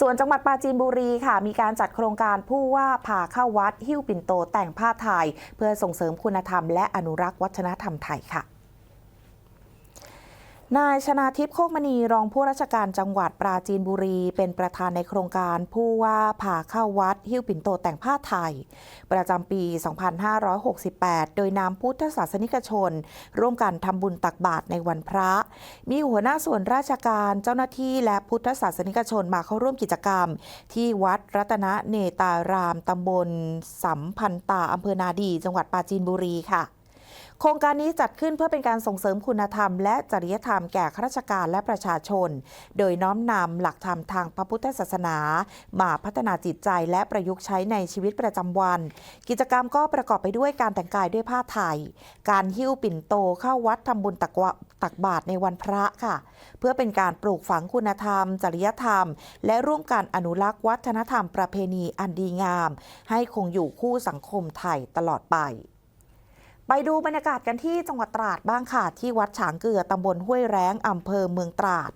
ส่วนจังหวัดปราจีนบุรีค่ะ มีการจัดโครงการผู้ว่าพาเข้าวัด หิ้วปิ่นโตแต่งผ้าไทย เพื่อส่งเสริมคุณธรรมและอนุรักษ์วัฒนธรรมไทยค่ะ นายชนาทิพย์โคกมณีรองผู้ราชการจังหวัดปราจีนบุรี เป็นประธานในโครงการผู้ว่าพาเข้าวัด หิ้วปิ่นโตแต่งผ้าไทย ประจำปี 2568 โดยนำพุทธศาสนิกชน ร่วมกันทำบุญตักบาตรในวันพระ มีหัวหน้าส่วนราชการเจ้าหน้าที่และพุทธศาสนิกชนมาเข้าร่วมกิจกรรม ที่วัดรัตนเนตารามตำบลสัมพันตาอำเภอนาดี จังหวัดปราจีนบุรีค่ะ โครงการนี้จัดขึ้นเพื่อเป็นการส่งเสริมคุณธรรม และจริยธรรมแก่ข้าราชการและประชาชน โดยน้อมนำหลักธรรมทางพระพุทธศาสนา มาพัฒนาจิตใจและประยุกต์ใช้ในชีวิตประจำวัน กิจกรรมก็ประกอบไปด้วยการแต่งกายด้วยผ้าไทย การหิ้วปิ่นโตเข้าวัดทำบุญตักวตักบาตรในวันพระค่ะ เพื่อเป็นการปลูกฝังคุณธรรม จริยธรรม และร่วมกันอนุรักษ์วัฒนธรรมประเพณีอันดีงาม ให้คงอยู่คู่สังคมไทยตลอดไป ไปดูบรรยากาศกันที่จังหวัดตราดบ้างค่ะ ที่วัดฉางเกลือตำบลห้วยแร้งอำเภอเมืองตราด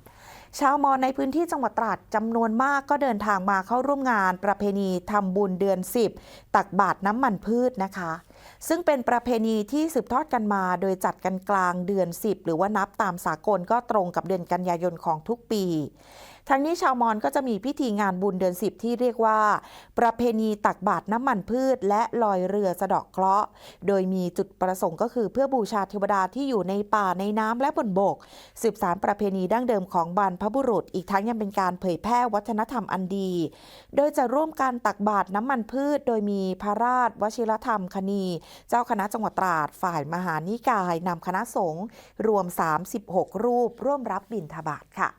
ชาวมอญในพื้นที่จังหวัดตราดจำนวนมากก็เดินทางมาเข้าร่วมงาน ประเพณีทำบุญเดือน 10 ตักบาตรน้ำมันพืชนะคะ ซึ่งเป็นประเพณีที่สืบทอดกันมา โดยจัดกันกลางเดือน 10 หรือว่านับตามสากลก็ตรงกับเดือนกันยายนของทุกปี ทั้งนี้ชาวมอญก็จะมีพิธีงานบุญเดือน 10 ที่เรียกว่า ประเพณีตักบาตรน้ำมันพืช และลอยเรือสะดาะเคราะห์ โดยมีจุดประสงค์ก็คือเพื่อบูชาเทวดาที่อยู่ในป่าในน้ำและบนบก สืบสารประเพณีดั้งเดิมของบรรพบุรุษ อีกทั้งยังเป็นการเผยแพร่วัฒนธรรมอันดี โดยจะร่วมกันตักบาตรน้ำมันพืช โดยมีพระราชวชิรธรรมคณีเจ้าคณะจังหวัดตราดฝ่ายมหานิกายนำคณะสงฆ์รวม 36 รูปร่วมรับบิณฑบาตค่ะ